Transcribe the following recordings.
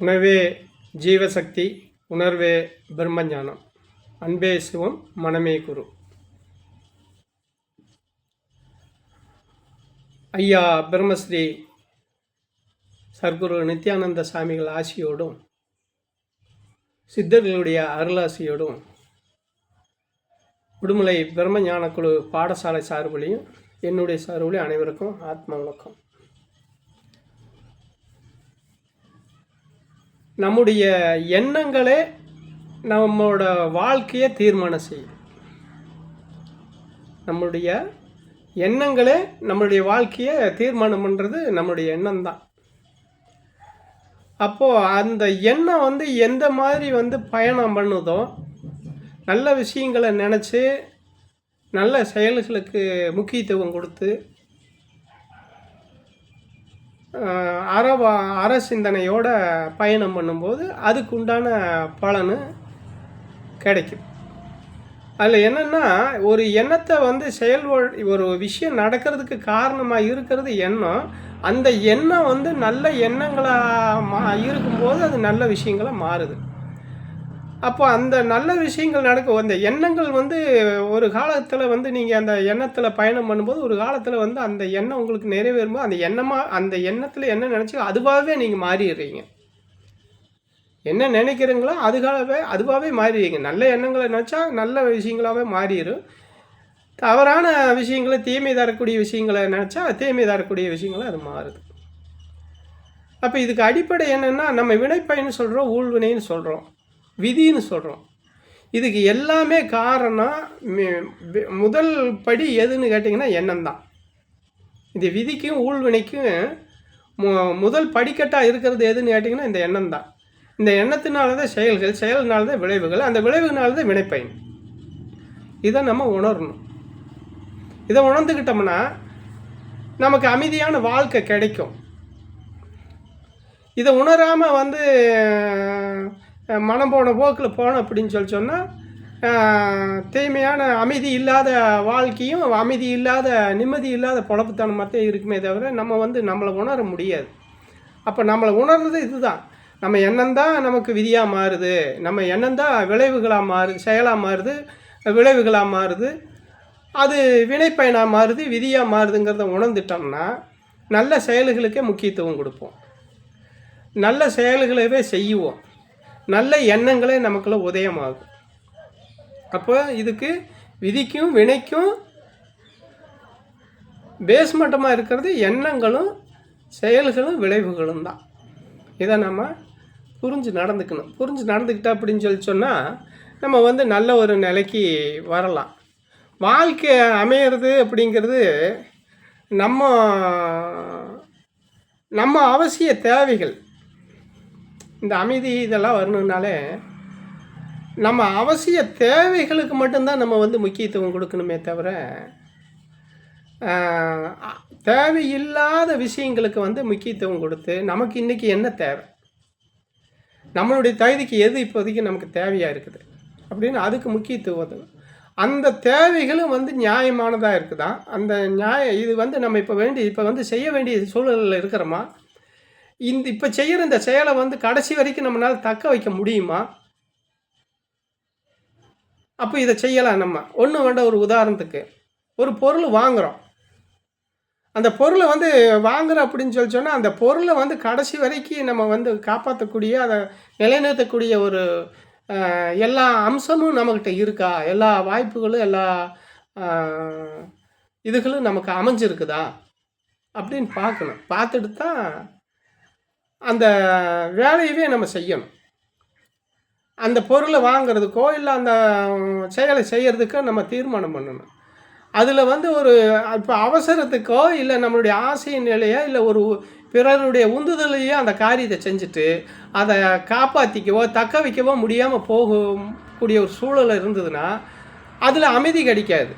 உணவே ஜீவசக்தி உணர்வே பிரம்மஞானம். அன்பே சிவம் மனமே குரு. ஐயா பிரம்மஸ்ரீ சர்க்குரு நித்யானந்த சாமிகள் ஆசியோடும் சித்தர்களுடைய அருளாசியோடும் உடுமலை பிரம்மஞான குழு பாடசாலை சார்புலையும் என்னுடைய சார்புலையும் அனைவருக்கும் ஆத்ம வணக்கம். நம்முடைய எண்ணங்களே நம்மளோட வாழ்க்கையை தீர்மானம் செய்யும். நம்முடைய எண்ணங்களே நம்மளுடைய வாழ்க்கையை தீர்மானம் பண்ணுறது நம்மளுடைய எண்ணம் தான். அப்போது அந்த எண்ணம் வந்து எந்த மாதிரி வந்து பயணம் பண்ணுதோ நல்ல விஷயங்களை நினச்சி நல்ல செயல்களுக்கு முக்கியத்துவம் கொடுத்து அற அற சிந்தனையோட பயணம் பண்ணும்போது அதுக்கு உண்டான பலன் கிடைக்கும். அதில் என்னென்னா ஒரு எண்ணத்தை வந்து செயல் ஒரு விஷயம் நடக்கிறதுக்கு காரணமாக இருக்கிறது எண்ணம். அந்த எண்ணம் வந்து நல்ல எண்ணங்களாக மா இருக்கும்போது அது நல்ல விஷயங்களாக மாறுது. அப்போ அந்த நல்ல விஷயங்கள் நடக்கும் அந்த எண்ணங்கள் வந்து ஒரு காலத்தில் வந்து நீங்கள் அந்த எண்ணத்தில் பயணம் பண்ணும்போது ஒரு காலத்தில் வந்து அந்த எண்ணம் உங்களுக்கு நிறைவேறும்போது அந்த எண்ணமாக அந்த எண்ணத்தில் என்ன நினச்சி அதுவாகவே நீங்கள் மாறிடுறீங்க. என்ன நினைக்கிறீங்களோ அதுக்காகவே அதுவாகவே மாறிடுறீங்க. நல்ல எண்ணங்களை நினச்சா நல்ல விஷயங்களாகவே மாறிடும் தவறான விஷயங்களை தீமை தரக்கூடிய விஷயங்களை நினச்சா தீமை தரக்கூடிய விஷயங்களை அது மாறுது. அப்போ இதுக்கு அடிப்படை என்னென்னா நம்ம வினைப்பயன்னு சொல்கிறோம் ஊழ்வினைன்னு சொல்கிறோம் விதின்னு சொல்கிறோம் இதுக்கு எல்லாமே காரணம் முதல் படி எதுன்னு கேட்டிங்கன்னா எண்ணம் தான் இது விதிக்கும் ஊழ்வினைக்கும் மு முதல் படிக்கட்டாக இருக்கிறது எதுன்னு கேட்டிங்கன்னா இந்த எண்ணம் தான் இந்த எண்ணத்தினால தான் செயல்கள் செயல்னால தான் விளைவுகள் அந்த விளைவுனால தான் வினைப்பயன். இதை நம்ம உணரணும். இதை உணர்ந்துக்கிட்டோம்னா நமக்கு அமைதியான வாழ்க்கை கிடைக்கும். இதை உணராமல் வந்து மனம் போன போக்கில் போனோம் அப்படின்னு சொல்லி சொன்னால் தீமையான அமைதி இல்லாத வாழ்க்கையும் அமைதி இல்லாத நிம்மதி இல்லாத பொழப்புத்தனமாக இருக்குமே தவிர நம்ம வந்து நம்மளை உணர முடியாது. அப்போ நம்மளை உணர்றது இதுதான். நம்ம எண்ணம் தான் நமக்கு விதியாக மாறுது. நம்ம எண்ணம் தான் விளைவுகளாக மாறுது செயலாக மாறுது விளைவுகளாக மாறுது. அது வினைப்பயனாக மாறுது விதியாக மாறுதுங்கிறத உணர்ந்துட்டோம்னா நல்ல செயல்களுக்கே முக்கியத்துவம் கொடுப்போம். நல்ல செயல்களவே செய்வோம். நல்ல எண்ணங்களே நமக்குள்ள உதயமாகும். அப்போ இதுக்கு விதிக்கும் வினைக்கும் பேஸ்மட்டமாக இருக்கிறது எண்ணங்களும் செயல்களும் விளைவுகளும் தான். இதை நம்ம புரிஞ்சு நடந்துக்கணும். புரிஞ்சு நடந்துக்கிட்டா அப்படின்னு சொல்லி சொன்னால் நம்ம வந்து நல்ல ஒரு நிலைக்கு வரலாம். வாழ்க்கை அமையிறது அப்படிங்கிறது நம்ம நம்ம அவசிய தேவைகள். இந்த அமைதி இதெல்லாம் வரணுன்னாலே நம்ம அவசிய தேவைகளுக்கு மட்டும்தான் நம்ம வந்து முக்கியத்துவம் கொடுக்கணுமே தவிர தேவையில்லாத விஷயங்களுக்கு வந்து முக்கியத்துவம் கொடுத்து நமக்கு இன்றைக்கி என்ன தேவை? நம்மளுடைய தகுதிக்கு எது இப்போதைக்கு நமக்கு தேவையாக இருக்குது? அப்படின்னு அதுக்கு முக்கியத்துவம் அந்த தேவைகளும் வந்து நியாயமானதாக இருக்குதா? அந்த நியாய இது வந்து நம்ம இப்போ வேண்டி இப்போ வந்து செய்ய வேண்டிய சூழலில் இருக்கிறோமா? இந்த இப்போ செய்கிற இந்த செயலை வந்து கடைசி வரைக்கும் நம்மளால் தக்க வைக்க முடியுமா? அப்போ இதை செய்யலாம் நம்ம. ஒன்று வேண்ட ஒரு உதாரணத்துக்கு ஒரு பொருள் வாங்குகிறோம் அந்த பொருளை வந்து வாங்குறோம் அப்படின்னு சொல்லி சொன்னால் அந்த பொருளை வந்து கடைசி வரைக்கும் நம்ம வந்து காப்பாற்றக்கூடிய அதை நிலைநிறுத்தக்கூடிய ஒரு எல்லா அம்சமும் நம்மக்கிட்ட இருக்கா? எல்லா வாய்ப்புகளும் எல்லா இதுகளும் நமக்கு அமைஞ்சிருக்குதா? அப்படின்னு பார்க்கணும். பார்த்துட்டு தான் அந்த வேலையவே நம்ம செய்யணும். அந்த பொருளை வாங்குறதுக்கோ இல்லை அந்த செயலை செய்கிறதுக்கோ நம்ம தீர்மானம் பண்ணணும். அதில் வந்து ஒரு இப்போ அவசரத்துக்கோ இல்லை நம்மளுடைய ஆசையின் நிலையோ இல்லை ஒரு பிறருடைய உந்துதலையோ அந்த காரியத்தை செஞ்சுட்டு அதை காப்பாற்றிக்கவோ தக்க வைக்கவோ முடியாமல் போகக்கூடிய ஒரு சூழல் இருந்ததுன்னா அதில் அமைதி கிடைக்காது.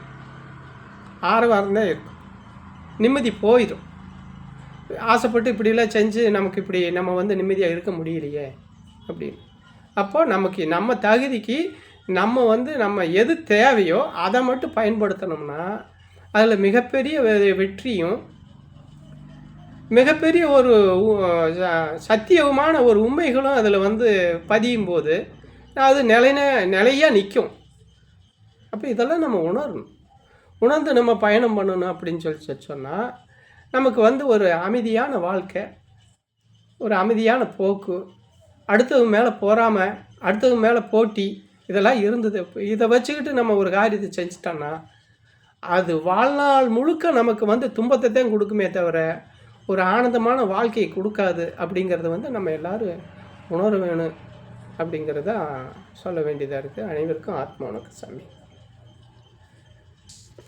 ஆரவாரம் தான் இருக்கும். நிம்மதி போயிடும் ஆசைப்பட்டு இப்படிலாம் செஞ்சு நமக்கு இப்படி நம்ம வந்து நிம்மதியாக இருக்க முடியலையே அப்படின்னு. அப்போ நமக்கு நம்ம தகுதிக்கு நம்ம வந்து நம்ம எது தேவையோ அதை மட்டும் பயன்படுத்தணும்னா அதில் மிகப்பெரிய வெற்றியும் மிகப்பெரிய ஒரு சத்தியமான ஒரு உண்மைகளும் அதில் வந்து பதியும் போது அது நிலைன நிலையாக நிற்கும் அப்போ இதெல்லாம் நம்ம உணரணும். உணர்ந்து நம்ம பயணம் பண்ணணும் அப்படின்னு சொல்லி சொன்னால் நமக்கு வந்து ஒரு அமைதியான வாழ்க்கை ஒரு அமைதியான போக்கு அடுத்தவங்க மேலே பொறாமை அடுத்தவங்க மேலே போட்டி இதெல்லாம் இருந்தது. இதை வச்சுக்கிட்டு நம்ம ஒரு காரியத்தை செஞ்சிட்டோன்னா அது வாழ்நாள் முழுக்க நமக்கு வந்து துன்பத்தை தான் கொடுக்குமே தவிர ஒரு ஆனந்தமான வாழ்க்கையை கொடுக்காது அப்படிங்கிறத வந்து நம்ம எல்லாரும் உணர வேணும் அப்படிங்கிறத சொல்ல வேண்டியதாக இருக்குது அனைவருக்கும் ஆத்மா சாமி.